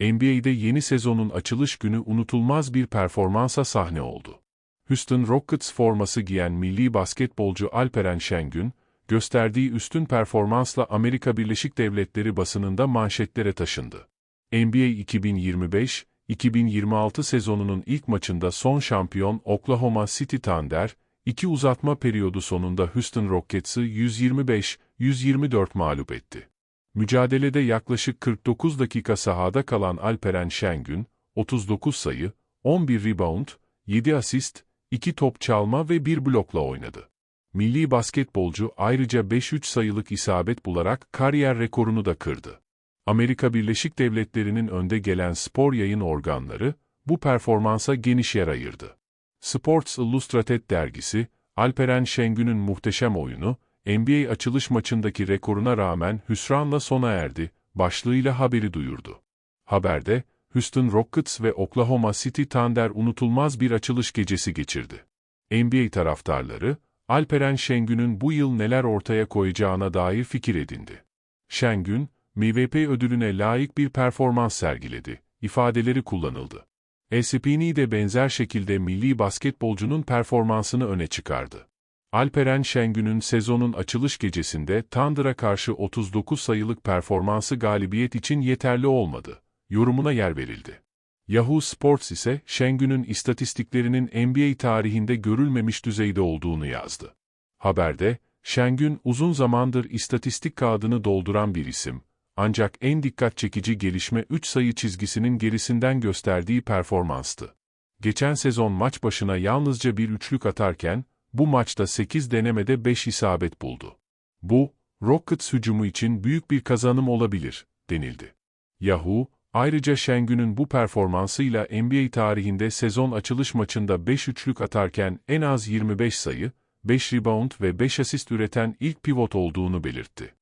NBA'de yeni sezonun açılış günü unutulmaz bir performansa sahne oldu. Houston Rockets forması giyen milli basketbolcu Alperen Şengün, gösterdiği üstün performansla Amerika Birleşik Devletleri basınında manşetlere taşındı. NBA 2025-2026 sezonunun ilk maçında son şampiyon Oklahoma City Thunder, iki uzatma periyodu sonunda Houston Rockets'ı 125-124 mağlup etti. Mücadelede yaklaşık 49 dakika sahada kalan Alperen Şengün, 39 sayı, 11 rebound, 7 asist, 2 top çalma ve 1 blokla oynadı. Milli basketbolcu ayrıca 5-3 sayılık isabet bularak kariyer rekorunu da kırdı. Amerika Birleşik Devletleri'nin önde gelen spor yayın organları, bu performansa geniş yer ayırdı. Sports Illustrated dergisi, Alperen Şengün'ün muhteşem oyunu, NBA açılış maçındaki rekoruna rağmen hüsranla sona erdi, başlığıyla haberi duyurdu. Haberde, Houston Rockets ve Oklahoma City Thunder unutulmaz bir açılış gecesi geçirdi. NBA taraftarları, Alperen Şengün'ün bu yıl neler ortaya koyacağına dair fikir edindi. Şengün, MVP ödülüne layık bir performans sergiledi, ifadeleri kullanıldı. ESPN de benzer şekilde milli basketbolcunun performansını öne çıkardı. Alperen Şengün'ün sezonun açılış gecesinde Thunder'a karşı 39 sayılık performansı galibiyet için yeterli olmadı. Yorumuna yer verildi. Yahoo Sports ise Şengün'ün istatistiklerinin NBA tarihinde görülmemiş düzeyde olduğunu yazdı. Haberde, Şengün uzun zamandır istatistik kağıdını dolduran bir isim, ancak en dikkat çekici gelişme 3 sayı çizgisinin gerisinden gösterdiği performanstı. Geçen sezon maç başına yalnızca bir üçlük atarken, bu maçta 8 denemede 5 isabet buldu. Bu, Rockets hücumu için büyük bir kazanım olabilir, denildi. Yahoo, ayrıca Şengün'ün bu performansıyla NBA tarihinde sezon açılış maçında 5 üçlük atarken en az 25 sayı, 5 rebound ve 5 asist üreten ilk pivot olduğunu belirtti.